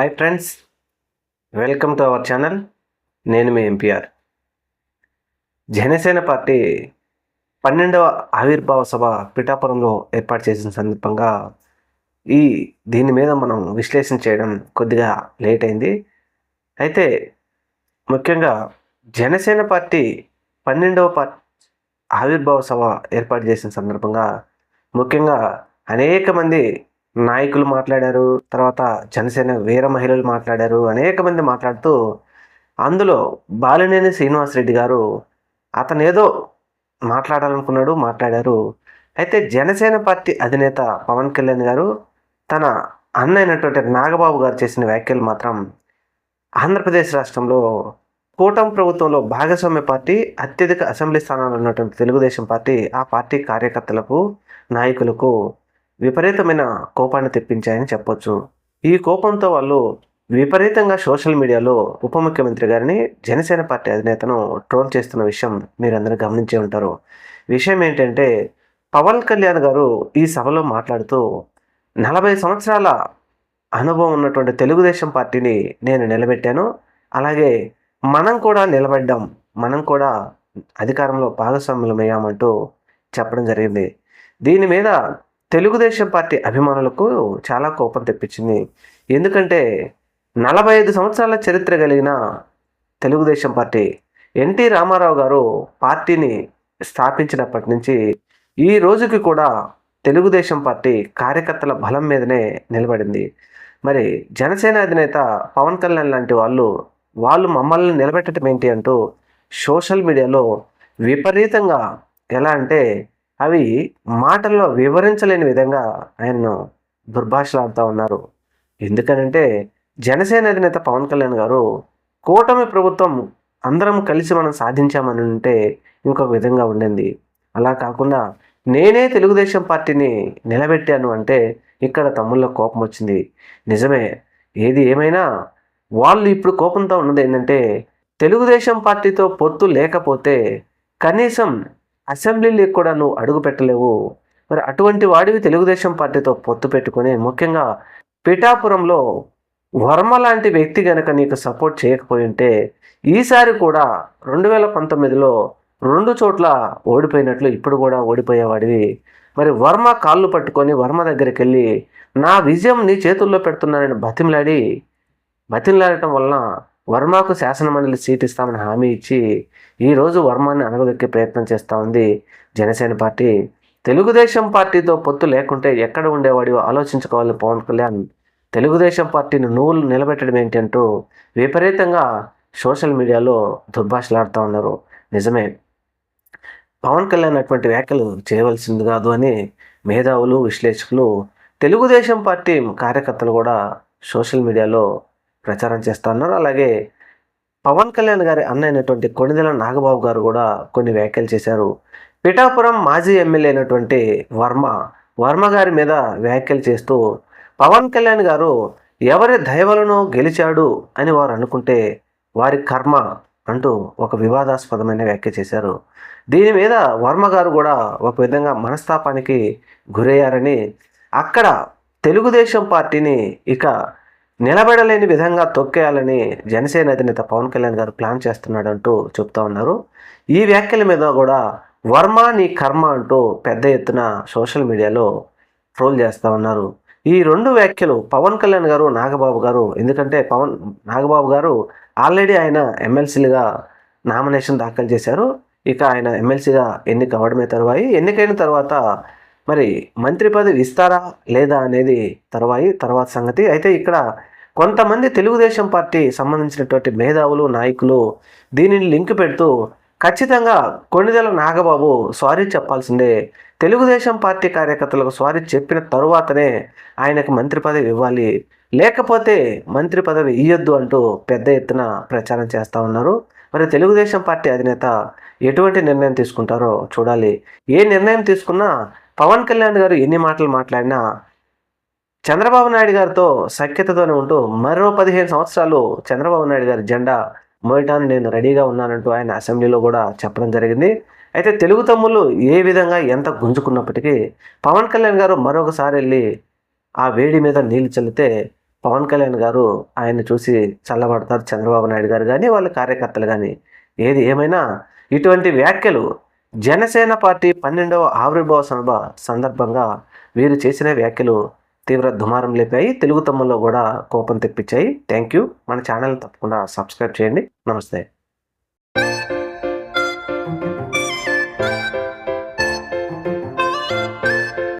Hi friends welcome to our channel నేను మీ MPR Janasena party పన్నెండవ ఆవిర్భావ సభ పిఠాపురంలో ఏర్పాటు చేసిన సందర్భంగా ఈ దీని మీద మనం విశ్లేషణ చేయడం కొద్దిగా లేట్ అయింది. అయితే ముఖ్యంగా జనసేన పార్టీ పన్నెండవ పార్టీ ఆవిర్భావ సభ ఏర్పాటు చేసిన సందర్భంగా ముఖ్యంగా అనేక మంది నాయకులు మాట్లాడారు తర్వాత జనసేన వీర మహిళలు మాట్లాడారు అనేక మంది మాట్లాడుతూ అందులో బాలినేని శ్రీనివాసరెడ్డి గారు అతను ఏదో మాట్లాడాలనుకున్నాడు మాట్లాడారు. అయితే జనసేన పార్టీ అధినేత పవన్ కళ్యాణ్ గారు తన అన్న అయినటువంటి నాగబాబు గారు చేసిన వ్యాఖ్యలు మాత్రం ఆంధ్రప్రదేశ్ రాష్ట్రంలో కూటమి ప్రభుత్వంలో భాగస్వామ్య పార్టీ అత్యధిక అసెంబ్లీ స్థానాలు ఉన్నటువంటి తెలుగుదేశం పార్టీ ఆ పార్టీ కార్యకర్తలకు నాయకులకు విపరీతమైన కోపాన్ని తెప్పించాయని చెప్పొచ్చు. ఈ కోపంతో వాళ్ళు విపరీతంగా సోషల్ మీడియాలో ఉప ముఖ్యమంత్రి గారిని జనసేన పార్టీ అధినేతను ట్రోల్ చేస్తున్న విషయం మీరందరూ గమనించే ఉంటారు. విషయం ఏంటంటే పవన్ కళ్యాణ్ గారు ఈ సభలో మాట్లాడుతూ నలభై సంవత్సరాల అనుభవం ఉన్నటువంటి తెలుగుదేశం పార్టీని నేను నిలబెట్టాను. అలాగే మనం కూడా నిలబడ్డాం. మనం కూడా అధికారంలో భాగస్వామ్యమయ్యామంటూ చెప్పడం జరిగింది. దీని మీద తెలుగుదేశం పార్టీ అభిమానులకు చాలా కోపం తెప్పించింది. ఎందుకంటే నలభై ఐదు సంవత్సరాల చరిత్ర కలిగిన తెలుగుదేశం పార్టీ ఎన్టీ రామారావు గారు పార్టీని స్థాపించినప్పటి నుంచి ఈ రోజుకి కూడా తెలుగుదేశం పార్టీ కార్యకర్తల బలం మీదనే నిలబడింది. మరి జనసేన అధినేత పవన్ కళ్యాణ్ లాంటి వాళ్ళు వాళ్ళు మమ్మల్ని నిలబెట్టడం ఏంటి అంటూ సోషల్ మీడియాలో విపరీతంగా ఎలా అంటే అవి మాటల్లో వివరించలేని విధంగా ఆయన్ను దుర్భాషలాడుతూ ఉన్నారు. ఎందుకనంటే జనసేన అధినేత పవన్ కళ్యాణ్ గారు కూటమి ప్రభుత్వం అందరం కలిసి మనం సాధించామని ఉంటే ఇంకొక విధంగా ఉండింది. అలా కాకుండా నేనే తెలుగుదేశం పార్టీని నిలబెట్టాను అంటే ఇక్కడ తమ్ముళ్ళ కోపం వచ్చింది. నిజమే ఏది ఏమైనా వాళ్ళు ఇప్పుడు కోపంతో ఉన్నది ఏంటంటే తెలుగుదేశం పార్టీతో పొత్తు లేకపోతే కనీసం అసెంబ్లీకి కూడా నువ్వు అడుగు పెట్టలేవు. మరి అటువంటి వాడివి తెలుగుదేశం పార్టీతో పొత్తు పెట్టుకుని ముఖ్యంగా పిఠాపురంలో వర్మ లాంటి వ్యక్తి కనుక నీకు సపోర్ట్ చేయకపోయి ఉంటే ఈసారి కూడా రెండు వేల పంతొమ్మిదిలో రెండు చోట్ల ఓడిపోయినట్లు ఇప్పుడు కూడా ఓడిపోయేవాడివి. మరి వర్మ కాళ్ళు పట్టుకొని వర్మ దగ్గరికి వెళ్ళి నా విజయం నీ చేతుల్లో పెడుతున్నానని బతిమలాడి బతిమలాడటం వలన వర్మకు శాసనమండలి సీట్ ఇస్తామని హామీ ఇచ్చి ఈరోజు వర్మని అనగదొక్కే ప్రయత్నం చేస్తూ ఉంది జనసేన పార్టీ. తెలుగుదేశం పార్టీతో పొత్తు లేకుంటే ఎక్కడ ఉండేవాడివో ఆలోచించుకోవాలి పవన్ కళ్యాణ్. తెలుగుదేశం పార్టీని నువ్వులు నిలబెట్టడం ఏంటంటూ విపరీతంగా సోషల్ మీడియాలో దుర్భాషలాడుతూ ఉన్నారు. నిజమే. పవన్ కళ్యాణ్ అటువంటి వ్యాఖ్యలు చేయవలసింది కాదు అని మేధావులు విశ్లేషకులు తెలుగుదేశం పార్టీ కార్యకర్తలు కూడా సోషల్ మీడియాలో ప్రచారం చేస్తూ ఉన్నారు. అలాగే పవన్ కళ్యాణ్ గారి అన్న అయినటువంటి కొణిదెల నాగబాబు గారు కూడా కొన్ని వ్యాఖ్యలు చేశారు. పిఠాపురం మాజీ ఎమ్మెల్యే అయినటువంటి వర్మ వర్మ గారి మీద వ్యాఖ్యలు చేస్తూ పవన్ కళ్యాణ్ గారు ఎవరి దయవలను గెలిచాడు అని వారు అనుకుంటే వారి కర్మ అంటూ ఒక వివాదాస్పదమైన వ్యాఖ్య చేశారు. దీని మీద వర్మ గారు కూడా ఒక విధంగా మనస్తాపానికి గురయ్యారని అక్కడ తెలుగుదేశం పార్టీని ఇక నిలబడలేని విధంగా తొక్కేయాలని జనసేన అధినేత పవన్ కళ్యాణ్ గారు ప్లాన్ చేస్తున్నాడంటూ చెప్తా ఉన్నారు. ఈ వ్యాఖ్యల మీద కూడా వర్మ నీ కర్మ అంటూ పెద్ద ఎత్తున సోషల్ మీడియాలో ట్రోల్ చేస్తూ ఉన్నారు. ఈ రెండు వ్యాఖ్యలు పవన్ కళ్యాణ్ గారు నాగబాబు గారు ఎందుకంటే పవన్ నాగబాబు గారు ఆల్రెడీ ఆయన ఎమ్మెల్సీలుగా నామినేషన్ దాఖలు చేశారు. ఇక ఆయన ఎమ్మెల్సీగా ఎన్నిక అవ్వడమే తరువాయి. ఎన్నికైన తర్వాత మరి మంత్రి పదవి ఇస్తారా లేదా అనేది తర్వాయి తర్వాత సంగతి. అయితే ఇక్కడ కొంతమంది తెలుగుదేశం పార్టీ సంబంధించినటువంటి మేధావులు నాయకులు దీనిని లింక్ పెడుతూ ఖచ్చితంగా కొణిదెల నాగబాబు సారీ చెప్పాల్సిందే. తెలుగుదేశం పార్టీ కార్యకర్తలకు సారీ చెప్పిన తరువాతనే ఆయనకు మంత్రి పదవి ఇవ్వాలి. లేకపోతే మంత్రి పదవి ఇయ్యొద్దు అంటూ పెద్ద ఎత్తున ప్రచారం చేస్తూ ఉన్నారు. మరి తెలుగుదేశం పార్టీ అధినేత ఎటువంటి నిర్ణయం తీసుకుంటారో చూడాలి. ఏ నిర్ణయం తీసుకున్నా పవన్ కళ్యాణ్ గారు ఎన్ని మాటలు మాట్లాడినా చంద్రబాబు నాయుడు గారితో సఖ్యతతోనే ఉంటూ మరో పదిహేను సంవత్సరాలు చంద్రబాబు నాయుడు గారి జెండా మోయటానికి నేను రెడీగా ఉన్నానంటూ ఆయన అసెంబ్లీలో కూడా చెప్పడం జరిగింది. అయితే తెలుగు తమ్ముళ్ళు ఏ విధంగా ఎంత గుంజుకున్నప్పటికీ పవన్ కళ్యాణ్ గారు మరొకసారి వెళ్ళి ఆ వేడి మీద నీళ్ళు చల్లితే పవన్ కళ్యాణ్ గారు ఆయన చూసి చల్లబడతారు చంద్రబాబు నాయుడు గారు కానీ వాళ్ళ కార్యకర్తలు కానీ ఏది ఏమైనా ఇటువంటి వ్యాఖ్యలు జనసేన పార్టీ పన్నెండవ ఆవిర్భావ సభ సందర్భంగా వీరు చేసిన వ్యాఖ్యలు తీవ్ర దుమారం లేపాయి. తెలుగు తమ్ముల్లో కూడా కోపం తెప్పించాయి. థ్యాంక్ యూ మన ఛానల్ తప్పకుండా సబ్స్క్రైబ్ చేయండి. నమస్తే.